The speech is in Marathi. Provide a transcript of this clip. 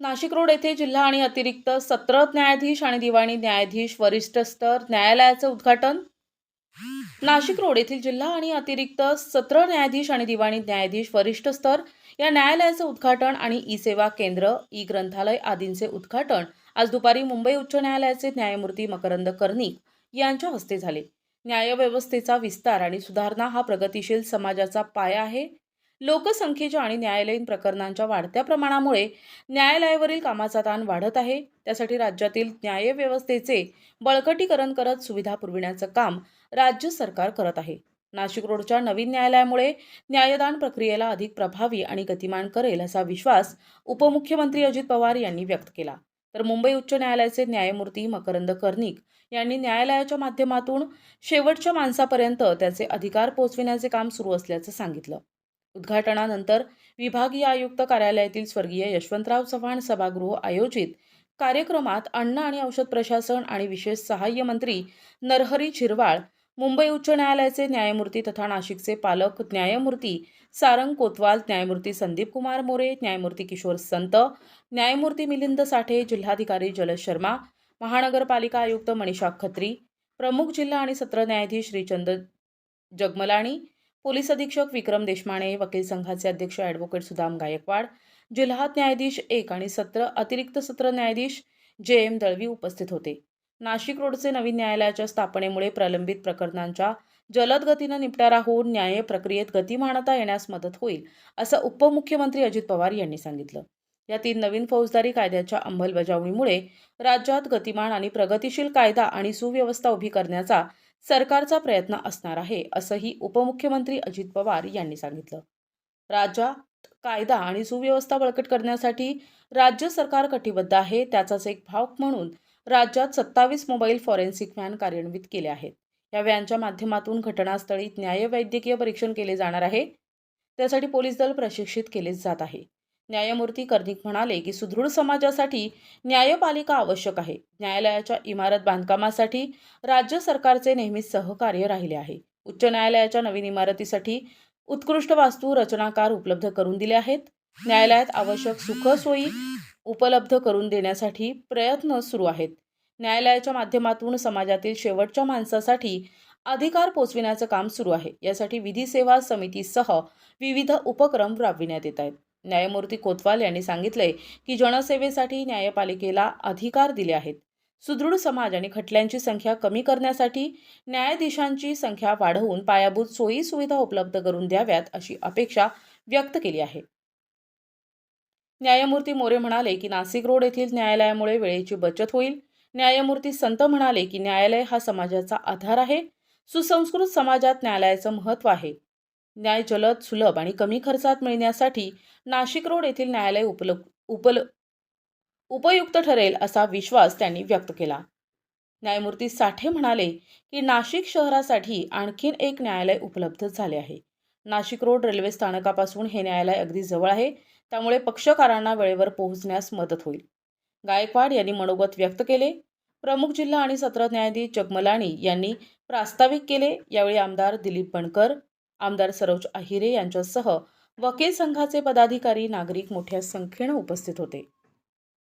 नाशिक रोड येथे जिल्हा आणि अतिरिक्त सत्र न्यायाधीश आणि दिवाणी न्यायाधीश वरिष्ठ स्तर न्यायालयाचं उद्घाटन. नाशिक रोड येथील जिल्हा आणि अतिरिक्त सत्र न्यायाधीश आणि दिवाणी न्यायाधीश वरिष्ठ स्तर या न्यायालयाचं उद्घाटन आणि ई सेवा केंद्र ई ग्रंथालय आदींचे उद्घाटन. आज दुपारी मुंबई उच्च न्यायालयाचे न्यायमूर्ती मकरंद कर्णिक यांच्या हस्ते झाले. न्यायव्यवस्थेचा विस्तार आणि सुधारणा हा प्रगतिशील समाजाचा पाया आहे. लोकसंख्येच्या आणि न्यायालयीन प्रकरणांच्या वाढत्या प्रमाणामुळे न्यायालयावरील कामाचा ताण वाढत आहे. त्यासाठी राज्यातील न्यायव्यवस्थेचे बळकटीकरण करत सुविधा पुरविण्याचं काम राज्य सरकार करत आहे. नाशिक रोडच्या नवीन न्यायालयामुळे न्यायदान प्रक्रियेला अधिक प्रभावी आणि गतिमान करेल असा विश्वास उपमुख्यमंत्री अजित पवार यांनी व्यक्त केला. तर मुंबई उच्च न्यायालयाचे न्यायमूर्ती मकरंद कर्णिक यांनी न्यायालयाच्या माध्यमातून शेवटच्या माणसापर्यंत त्याचे अधिकार पोचविण्याचे काम सुरू असल्याचं सांगितलं. उद्घाटनानंतर विभागीय आयुक्त कार्यालयातील स्वर्गीय यशवंतराव चव्हाण सभागृह आयोजित कार्यक्रमात अन्न आणि औषध प्रशासन आणि विशेष सहाय्य मंत्री नरहरी झिरवाळ मुंबई उच्च न्यायालयाचे न्यायमूर्ती तथा नाशिकचे पालक न्यायमूर्ती सारंग कोतवाल न्यायमूर्ती संदीप कुमार मोरे न्यायमूर्ती किशोर संत न्यायमूर्ती मिलिंद साठे जिल्हाधिकारी जलज शर्मा महानगरपालिका आयुक्त मनीषा खत्री प्रमुख जिल्हा आणि सत्र न्यायाधीश श्रीचंद जगमलाणी पोलीस अधीक्षक विक्रम देशमाणे वकील संघाचे अध्यक्ष ॲडव्होकेट सुदाम गायकवाड जिल्हा न्यायाधीश एक आणि सत्र अतिरिक्त सत्र न्यायाधीश जे एम दळवी उपस्थित होते. नाशिक रोडचे नवीन न्यायालयाच्या स्थापनेमुळे प्रलंबित प्रकरणांच्या जलद गतीनं निपटारा होऊन न्याय प्रक्रियेत गतिमानता येण्यास मदत होईल असं उपमुख्यमंत्री अजित पवार यांनी सांगितलं. या तीन नवीन फौजदारी कायद्याच्या अंमलबजावणीमुळे राज्यात गतिमान आणि प्रगतिशील कायदा आणि सुव्यवस्था उभी करण्याचा सरकारचा प्रयत्न असणार आहे असंही उपमुख्यमंत्री अजित पवार यांनी सांगितलं. राज्यात कायदा आणि सुव्यवस्था बळकट करण्यासाठी राज्य सरकार कटिबद्ध आहे त्याचाच एक भाग म्हणून राज्यात सत्तावीस मोबाईल फॉरेन्सिक व्हॅन कार्यान्वित केले आहेत. या व्हॅनच्या माध्यमातून घटनास्थळी न्यायवैद्यकीय परीक्षण केले जाणार आहे त्यासाठी पोलीस दल प्रशिक्षित केले जात आहे. न्यायमूर्ती कर्णिक म्हणाले की सुदृढ समाजासाठी न्यायपालिका आवश्यक आहे. न्यायालयाच्या इमारत बांधकामासाठी राज्य सरकारचे नेहमीच सहकार्य राहिले आहे. उच्च न्यायालयाच्या नवीन इमारतीसाठी उत्कृष्ट वास्तू रचनाकार उपलब्ध करून दिले आहेत. न्यायालयात आवश्यक सुखसोयी उपलब्ध करून देण्यासाठी प्रयत्न सुरू आहेत. न्यायालयाच्या माध्यमातून समाजातील शेवटच्या माणसासाठी अधिकार पोचविण्याचं काम सुरू आहे. यासाठी विधी सेवा समितीसह विविध उपक्रम राबविण्यात येत आहेत. न्यायमूर्ती कोतवाल यांनी सांगितले की जनसेवेसाठी न्यायपालिकेला अधिकार दिले आहेत. सुदृढ समाज आणि खटल्यांची संख्या कमी करण्यासाठी न्यायाधीशांची संख्या वाढवून पायाभूत सोयी सुविधा उपलब्ध करून द्याव्यात अशी अपेक्षा व्यक्त केली आहे. न्यायमूर्ती मोरे म्हणाले की नाशिक रोड येथील न्यायालयामुळे वेळेची बचत होईल. न्यायमूर्ती संत म्हणाले की न्यायालय हा समाजाचा आधार आहे. सुसंस्कृत समाजात न्यायालयाचं महत्त्व आहे. न्याय जलद सुलभ आणि कमी खर्चात मिळण्यासाठी नाशिक रोड येथील न्यायालय उपलब्ध उपल उपयुक्त ठरेल असा विश्वास त्यांनी व्यक्त केला. न्यायमूर्ती साठे म्हणाले की नाशिक शहरासाठी आणखीन एक न्यायालय उपलब्ध झाले आहे. नाशिक रोड रेल्वे स्थानकापासून हे न्यायालय अगदी जवळ आहे त्यामुळे पक्षकारांना वेळेवर पोहोचण्यास मदत होईल. गायकवाड यांनी मनोगत व्यक्त केले. प्रमुख जिल्हा आणि सत्र न्यायाधीश जगमलाणी यांनी प्रास्ताविक केले. यावेळी आमदार दिलीप बनकर आमदार सरोज अहिरे यांच्यासह वकील संघाचे पदाधिकारी नागरिक मोठ्या संख्येनं उपस्थित होते.